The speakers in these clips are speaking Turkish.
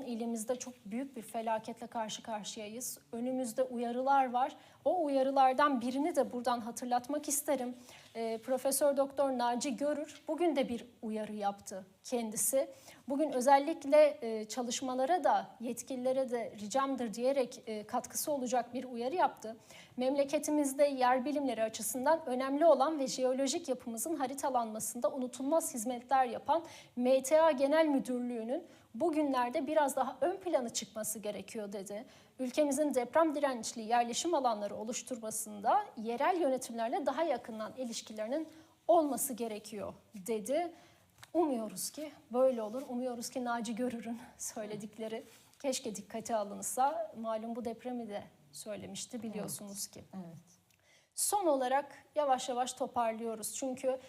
İnanın ilimizde çok büyük bir felaketle karşı karşıyayız. Önümüzde uyarılar var. O uyarılardan birini de buradan hatırlatmak isterim. Ee, Profesör Doktor Naci Görür bugün de bir uyarı yaptı kendisi. Bugün özellikle e, çalışmalara da yetkililere de ricamdır diyerek e, katkısı olacak bir uyarı yaptı. Memleketimizde yer bilimleri açısından önemli olan ve jeolojik yapımızın haritalanmasında unutulmaz hizmetler yapan MTA Genel Müdürlüğü'nün bugünlerde biraz daha ön plana çıkması gerekiyor dedi. Ülkemizin deprem dirençli yerleşim alanları oluşturmasında yerel yönetimlerle daha yakından ilişkilerinin olması gerekiyor dedi. Umuyoruz ki böyle olur. Umuyoruz ki Naci Görür'ün söyledikleri keşke dikkate alınsa. Malum bu depremi de söylemişti biliyorsunuz ki. Evet. Son olarak yavaş yavaş toparlıyoruz. Çünkü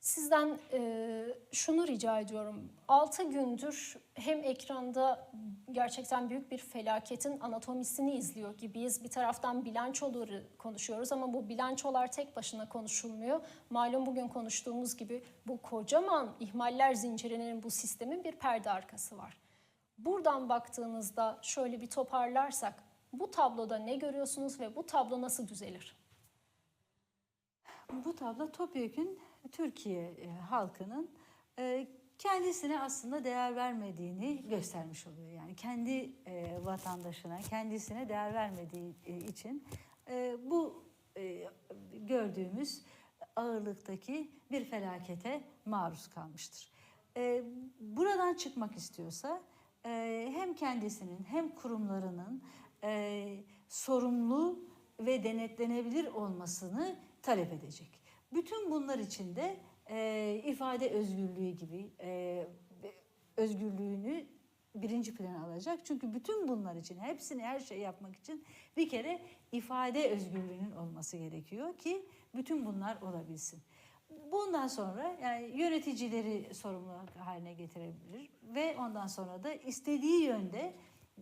sizden e, şunu rica ediyorum. 6 gündür hem ekranda gerçekten büyük bir felaketin anatomisini izliyor gibiyiz. Bir taraftan bilançoları konuşuyoruz ama bu bilançolar tek başına konuşulmuyor. Malum bugün konuştuğumuz gibi bu kocaman ihmaller zincirinin bu sistemin bir perde arkası var. Buradan baktığınızda şöyle bir toparlarsak bu tabloda ne görüyorsunuz ve bu tablo nasıl düzelir? Bu tablo topyekün Türkiye e, halkının e, kendisine aslında değer vermediğini göstermiş oluyor. Yani kendi e, vatandaşına, kendisine değer vermediği için bu gördüğümüz ağırlıktaki bir felakete maruz kalmıştır. Buradan çıkmak istiyorsa hem kendisinin hem kurumlarının e, sorumlu ve denetlenebilir olmasını talep edecek. Bütün bunlar için de e, ifade özgürlüğü gibi e, özgürlüğünü birinci plana alacak. Çünkü bütün bunlar için hepsini her şey yapmak için bir kere ifade özgürlüğünün olması gerekiyor ki bütün bunlar olabilsin. Bundan sonra yani yöneticileri sorumlu haline getirebilir ve ondan sonra da istediği yönde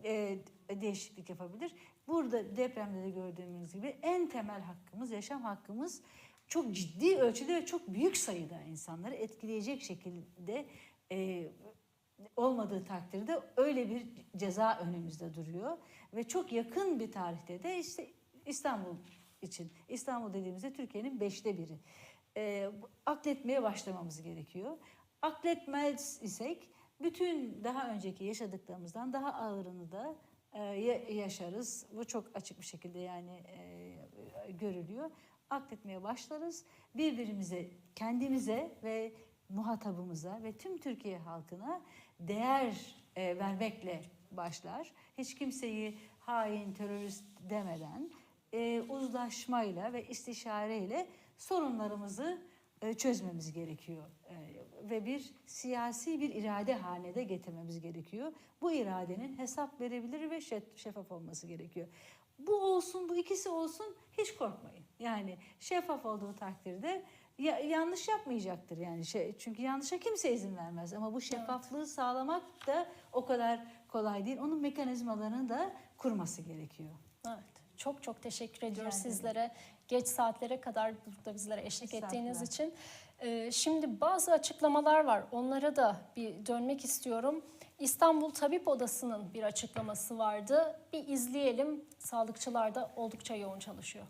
e, değişiklik yapabilir. Burada depremde de gördüğümüz gibi en temel hakkımız, yaşam hakkımız çok ciddi ölçüde ve çok büyük sayıda insanları etkileyecek şekilde e, olmadığı takdirde öyle bir ceza önümüzde duruyor ve çok yakın bir tarihte de işte İstanbul için İstanbul dediğimizde Türkiye'nin beşte biri. E, akletmeye başlamamız gerekiyor. Akletmez isek bütün daha önceki yaşadıklarımızdan daha ağırını da e, ya- yaşarız. Bu çok açık bir şekilde yani e, görülüyor. Akletmeye başlarız. Birbirimize, kendimize ve muhatabımıza ve tüm Türkiye halkına değer e, vermekle başlar. Hiç kimseyi hain, terörist demeden e, uzlaşmayla ve istişareyle sorunlarımızı çözmemiz gerekiyor. E, ve bir siyasi bir irade haline de getirmemiz gerekiyor. Bu iradenin hesap verebilir ve şef- şeffaf olması gerekiyor. Bu olsun, bu ikisi olsun hiç korkmayın. Yani şeffaf olduğu takdirde ya- yanlış yapmayacaktır yani şey çünkü yanlışa kimse izin vermez ama bu şeffaflığı sağlamak da o kadar kolay değil. Onun mekanizmalarını da kurması gerekiyor. Evet. Çok çok teşekkür ediyoruz ederim. sizlere. Geç saatlere kadar burada bizlere eşlik ettiğiniz için. Ee, şimdi bazı açıklamalar var. Onlara da bir dönmek istiyorum. İstanbul Tabip Odası'nın bir açıklaması vardı. Bir izleyelim. Sağlıkçılar da oldukça yoğun çalışıyor.